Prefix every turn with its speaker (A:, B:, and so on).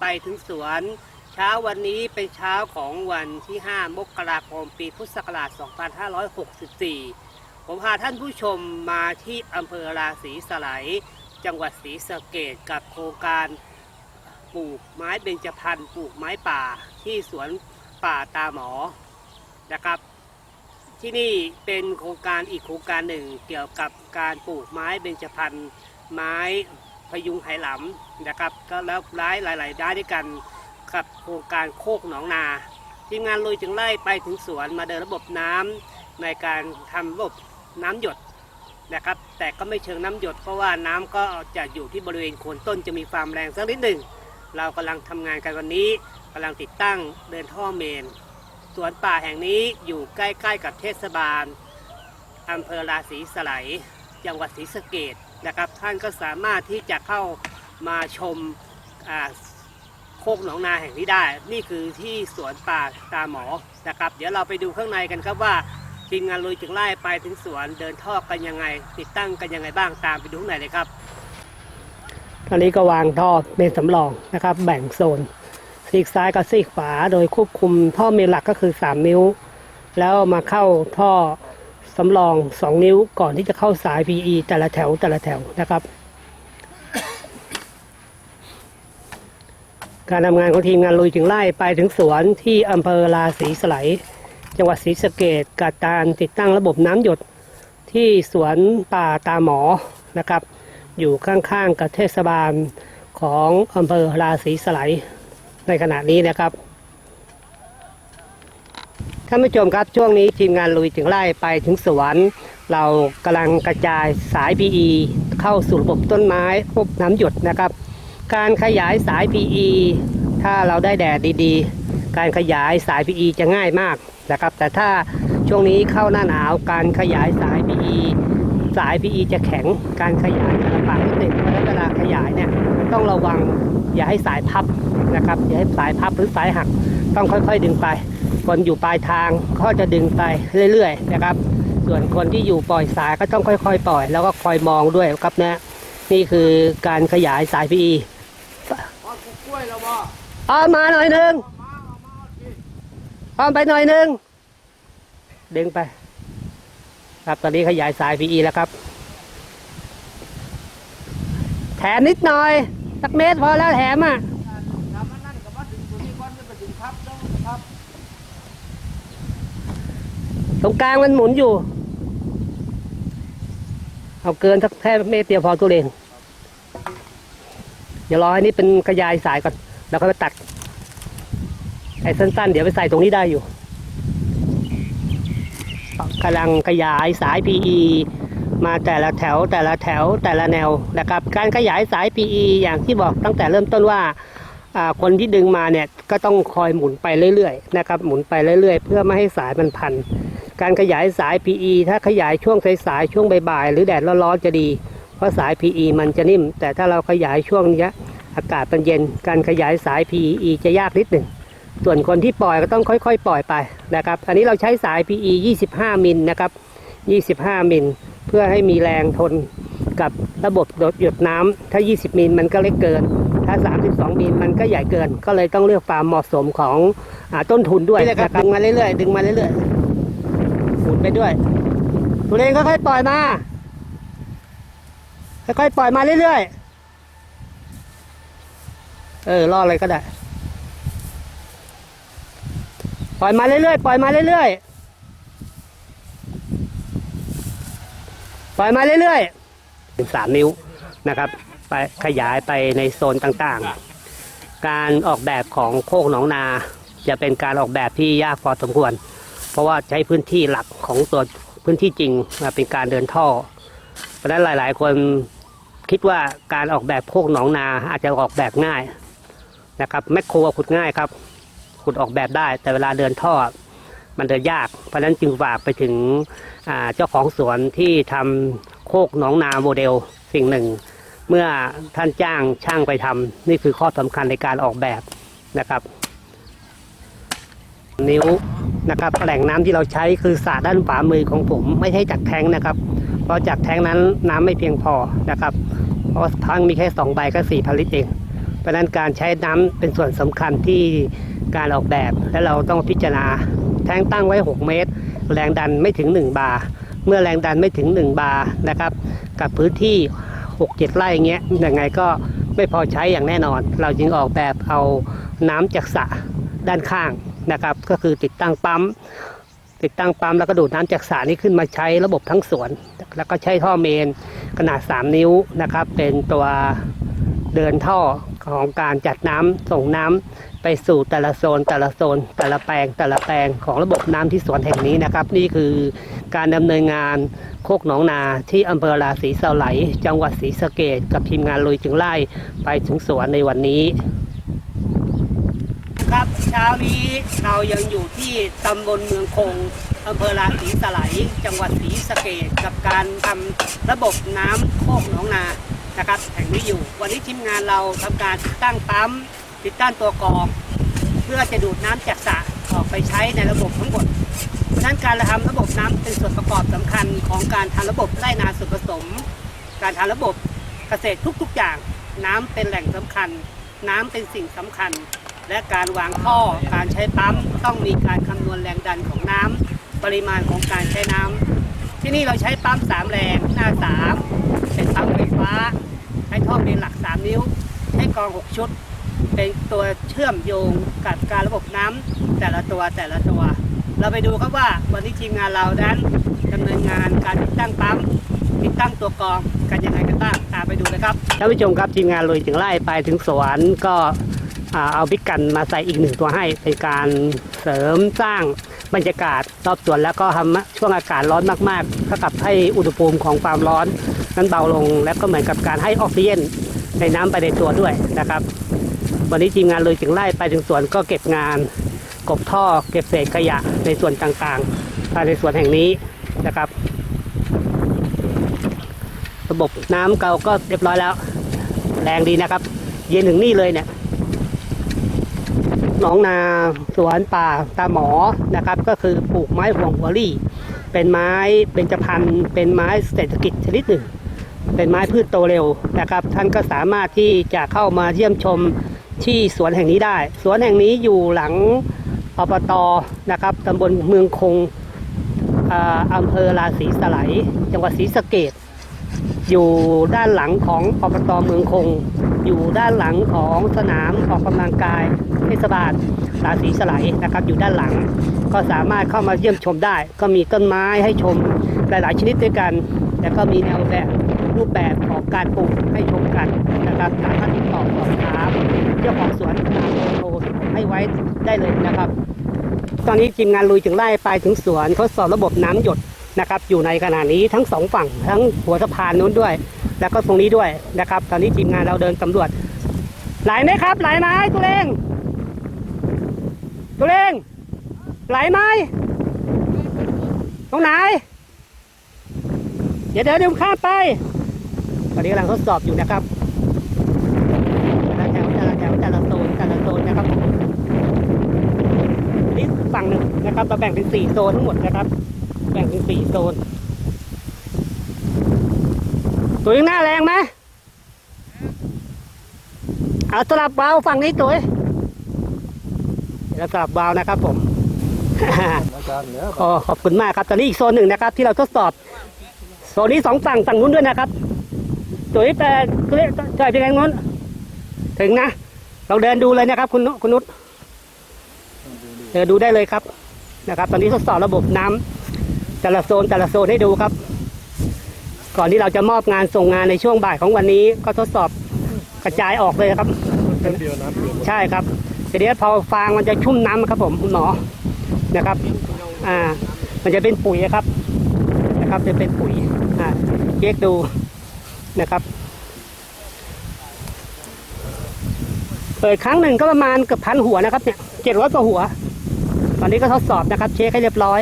A: ไปถึงสวน เช้าวันนี้เป็นเช้าของวันที่ 5 มกราคมปีพุทธศักราช 2564 ผมพาท่านผู้ชมมาที่อำเภอราศีสไลยจังหวัดศรีสะเกดกับโครงการปลูกไม้เบญจพรรณปลูกไม้ป่าที่สวนป่าตาหมอนะครับ ที่นี่เป็นโครงการอีกโครงการหนึ่งเกี่ยวกับการปลูกไม้เบญจพรรณไม้ พยุงไหหลำนะครับก็แล้วร้ายหลายๆด้านด้วยกันกับโครงการโคกหนองนาทีมงานลุยจึงไล่ไปถึงสวนมาเดินระบบน้ำในการทำระบบน้ำหยดนะครับ แต่ก็ไม่เชิงน้ำหยดเพราะว่าน้ำก็จะอยู่ที่บริเวณโคนต้นจะมีความแรงสักนิดหนึ่งเรากำลังทำงานกันวันนี้กำลังติดตั้งเดินท่อเมนสวนป่าแห่งนี้อยู่ใกล้ ๆ กับเทศบาลอำเภอราศีสไลยจังหวัดศรีสะเกด นะครับ ท่านก็สามารถที่จะเข้ามาชมโคกหนองนาแห่งนี้ได้ นี่คือที่สวนป่าตาหมอนะครับ เดี๋ยวเราไปดูข้างในกันครับว่าทีมงานลุยจึงไล่ไปถึงสวนเดินท่อกันยังไง ติดตั้งกันยังไงบ้างตามไปดูข้างในเลยครับตอนนี้ก็วางท่อเมนสำรองนะครับ แบ่งโซนซีกซ้ายกับซีกขวา โดยควบคุมท่อเมนหลักก็คือ 3 นิ้ว แล้วมาเข้าท่อ สำรอง 2 นิ้วก่อนที่จะเข้าสาย PE แต่ละแถวแต่ละแถวนะครับ การทำงานของทีมงานลุยถึงไล่ไปถึงสวนที่อำเภอราศีสไลยจังหวัดศรีสะเกดกับการติดตั้งระบบน้ำหยดที่สวนป่าตาหมอนะครับ อยู่ข้างๆกับเทศบาลของอำเภอราศีสไลในขณะนี้นะครับ ท่านผู้ชมครับช่วงนี้ทีมงานลุยถึงไล่ไปถึงสวน เรากำลังกระจายสาย PE เข้าสู่ระบบต้นไม้พวกน้ำหยดนะครับ การขยายสาย PE ถ้าเราได้แดดดีๆ การขยายสาย PE จะง่ายมากนะครับ แต่ถ้าช่วงนี้เข้าหน้าหนาวการขยายสาย PE สาย PE จะแข็งการขยายจะลำบากนิดหนึ่งเพราะฉะนั้นเวลาขยายเนี่ยต้องระวังอย่าให้สายพับนะครับอย่าให้สายพับหรือสายหักต้องค่อยๆดึงไป คนอยู่ปลายทางก็จะดึงไปเรื่อยๆนะครับ ส่วนคนที่อยู่ปล่อยสายก็ต้องค่อยๆ ปล่อย แล้วก็คอยมองด้วยครับนะนี่คือการขยายสาย PE
B: เอาปลูกกล้วยแล้วบ่
A: เอามาหน่อยหนึ่ง
B: เอามาเอาสิ
A: เอาไปหน่อยหนึ่งดึงไป ครับตอนนี้ขยายสาย PE แล้วครับแถมนิดหน่อยสักเมตรพอแล้วแถมอะ
B: ทำมันนั่นกับว่าถึงตัวนี้ก่อนจะไปถึงครับต้องครับ
A: ตรงกลางมันหมุนอยู่ เอาเกินสักแค่เมตรเดียวพอตัวเองเดี๋ยวรอให้นี่เป็นขยายสายก่อน แล้วก็ไปตัดไอ้สั้นๆ เดี๋ยวไปใส่ตรงนี้ได้อยู่กำลังขยายสาย PE มาแต่ละแถวแต่ละแถวแต่ละแนวนะครับการขยายสาย PE อย่างที่บอกตั้งแต่เริ่มต้นว่าอ่าคนที่ดึงมาเนี่ยก็ต้องคอยหมุนไปเรื่อยๆนะครับหมุนไปเรื่อยๆ เพื่อไม่ให้สายมันพัน การขยายสาย PE ถ้าขยายช่วงสายๆช่วงบ่ายๆหรือแดดร้อนๆจะดี เพราะสาย PE มันจะนิ่ม แต่ถ้าเราขยายช่วงนี้อากาศมันเย็น การขยายสาย PE จะยากนิดหนึ่งส่วนคนที่ปล่อยก็ต้องค่อยๆ ปล่อยไปนะครับ อันนี้เราใช้สาย PE 25 มิลนะครับ 25 มิล เพื่อให้มีแรงทนกับระบบหยดน้ำถ้า 20 มิลมันก็เล็กเกิน ถ้า 32 มิลมันก็ใหญ่เกิน ก็เลยต้องเลือกความเหมาะสมของอต้นทุนด้วยนะครับดึงมาเรื่อยๆดึงมาเรื่อยๆ หมุนไปด้วยตัวเองค่อยๆปล่อยมา ค่อยๆปล่อยมาเรื่อยๆ เออรออะไรก็ได้ ปล่อยมาเรื่อยๆ ปล่อยมาเรื่อยๆ ปล่อยมาเรื่อยๆเป็นสามนิ้วนะครับ ไปขยายไปในโซนต่างๆ การออกแบบของโคกหนองนา จะเป็นการออกแบบที่ยากพอสมควร เพราะว่าใช้พื้นที่หลักของตัวพื้นที่จริงมาเป็นการเดินท่อ เพราะฉะนั้นหลาย ๆ คนคิดว่าการออกแบบโคกหนองนาอาจจะออกแบบง่ายนะครับแมคโครขุดง่ายครับ ขุดออกแบบได้ แต่เวลาเดินท่อมันเดินยาก เพราะฉะนั้นจึงฝากไปถึงเจ้าของสวนที่ทำโคกหนองนาโมเดลสิ่งหนึ่ง เมื่อท่านจ้างช่างไปทำนี่คือข้อสำคัญในการออกแบบนะครับ นิ้ว นะครับแหล่งน้ำที่เราใช้คือสระด้านขวามือของผม ไม่ใช่จากแทงนะครับ เพราะจากแทงนั้นน้ำไม่เพียงพอนะครับ เพราะทั้งมีแค่สองใบก็สี่พันลิตรเองเพราะนั้นการใช้น้ำเป็นส่วนสำคัญที่การออกแบบ และเราต้องพิจารณาแทงตั้งไว้ 6 เมตร แรงดันไม่ถึง 1 บาร์เมื่อแรงดันไม่ถึง 1 บาร์นะครับกับพื้นที่ 6-7 ไร่อย่เงี้ยยังไงก็ไม่พอใช้อย่างแน่นอน เราจึงออกแบบเอาน้ำจากสระด้านข้าง นะครับ ก็คือติดตั้งปั๊มติดตั้งปั๊มแล้วก็ดูดน้ำจากสระนี้ขึ้นมาใช้ระบบทั้งสวน แล้วก็ใช้ท่อเมนขนาด 3 นิ้วนะครับ เป็นตัวเดินท่อของการจัดน้ำส่งน้ำไปสู่แต่ละโซนแต่ละโซน แต่ละแปลงแต่ละแปลงของระบบน้ำที่สวนแห่งนี้นะครับ นี่คือการดำเนินงานโคกหนองนาที่อำเภอราศีสไลจังหวัดศรีสะเกดกับทีมงานลุยจึงไล่ไปถึงสวนในวันนี้ เช้านี้เรายังอยู่ที่ตำบลเมืองคงอำเภอราศีสไลยจังหวัดศรีสะเกดกับการทำระบบน้ำโคกหนองนานะครับแห่งนี้อยู่ วันนี้ทีมงานเราทำการติดตั้งปั๊มติดตั้งตัวกรอง เพื่อจะดูดน้ำจากสระออกไปใช้ในระบบทั้งหมดเพราะฉะนั้นการทำระบบน้ำเป็นส่วนประกอบสำคัญของการทำระบบไร่นาส่วนผสม การทำระบบเกษตรทุกๆอย่าง น้ำเป็นแหล่งสำคัญ น้ำเป็นสิ่งสำคัญ และการวางท่อการใช้ปั๊มต้องมีการคำนวณแรงดันของน้ำปริมาณของการใช้น้ำที่นี่เราใช้ปั๊มสามแรงหน้าสามเป็นปั๊มไฟฟ้าใช้ท่อเป็นหลัก 3 นิ้ว ใช้กอง 6 ชุด เป็นตัวเชื่อมโยงกับการระบบน้ำแต่ละตัวแต่ละตัว เราไปดูครับว่าวันนี้ทีมงานเรานั้นดำเนินงานการติดตั้งปั๊มติดตั้งตัวกองกันยังไงกันบ้างตามไปดูเลยครับท่านผู้ชมครับทีมงานลุยถึงไล่ไปถึงสวนก็ เอาบิ๊กกันมาใส่อีกหนึ่งตัวให้ เป็นการเสริมสร้างบรรยากาศรอบสวนแล้วก็ทำช่วงอากาศร้อนมากๆเท่ากับให้อุณหภูมิของความร้อน นั้นเบาลง และก็เหมือนกับการให้ออกซิเจนในน้ำไปในตัวด้วยนะครับ วันนี้ทีมงานเลยถึงไล่ไปถึงสวนก็เก็บงาน กบท่อ เก็บเศษขยะในส่วนต่างๆภายในสวนแห่งนี้นะครับ ระบบน้ำเก่าก็เรียบร้อยแล้ว แรงดีนะครับ เย็นถึงนี่เลยเนี่ย หนองนาสวนป่าตาหมอนะครับ ก็คือปลูกไม้ห่วงหัวรี่ เป็นไม้เบญจพรรณเป็นไม้เศรษฐกิจชนิดหนึ่ง เป็นไม้พืชโตเร็วนะครับ ท่านก็สามารถที่จะเข้ามาเยี่ยมชมที่สวนแห่งนี้ได้ สวนแห่งนี้อยู่หลังอบตนะครับตำบลเมืองคงออำเภอราศีสไลยจังหวัดศรีสะเกด อยู่ด้านหลังของอบตเมืองคง อยู่ด้านหลังของสนามออกกำลังกายเทศบาลราศีสไลยนะครับ อยู่ด้านหลัง ก็สามารถเข้ามาเยี่ยมชมได้ ก็มีต้นไม้ให้ชมหลาย ๆ ชนิดด้วยกัน แล้วก็มีแนวแบบรูปแบบของการปลูกให้ชมกันนะครับสามารถติดต่อสอบถามเจ้าของสวนตามโทรให้ไว้ได้เลยนะครับ ตอนนี้ทีมงานลุยถึงไล่ไปถึงสวนทดสอบระบบน้ำหยด นะครับอยู่ในขณะนี้ทั้งสองฝั่งทั้งหัวสะพานนู้นด้วย แล้วก็ตรงนี้ด้วยนะครับ ตอนนี้ทีมงานเราเดินสำรวจ ไหลไหมครับ ไหลไหมตัวเองตัวเองไหลไหมตรงไหน เดี๋ยวเดี๋ยวเดี๋ยวข้ามไป ตอนนี้กำลังทดสอบอยู่นะครับแต่ละแถวแต่ละแถวแต่ละโซนแต่ละโซนนะครับนี่ฝั่งหนึ่งนะครับเราแบ่งเป็นสี่โซนทั้งหมดนะครับ แบ่งเป็นสี่โซน ตัวยังหน้าแรงไหมเอาสลับเบาฝั่งนี้ตัวเดี๋ยวสลับเบานะครับผม
B: อาจารย์เนี่ย
A: ขอขอบคุณมากครับตอนนี้อีกโซนหนึ่งนะครับ ที่เราทดสอบ โซนนี้สองฝั่งฝั่งนู้นด้วยนะครับตัวนี้แต่ตัวนี้จ่ายเป็นไงนู้น ถึงนะเราเดินดูเลยนะครับ คุณนุคุณนุชเดินดูได้เลยครับนะครับ ตอนนี้ทดสอบระบบน้ำ แต่ละโซนแต่ละโซนให้ดูครับ ก่อนที่เราจะมอบงานส่งงานในช่วงบ่ายของวันนี้ ก็ทดสอบกระจายออกเลยครับใช่ครับทีนี้พอฟางมันจะชุ่มน้ำครับผมคุณหมอนะครับ อ่า มันจะเป็นปุ๋ยครับ นะครับ จะเป็นปุ๋ยอ่าเช็คดูนะครับ เปิดครั้งหนึ่งก็ประมาณเกือบพันหัวนะครับเนี่ยเจ็ดร้อยกว่าหัว ตอนนี้ก็ทดสอบนะครับ เช็คให้เรียบร้อย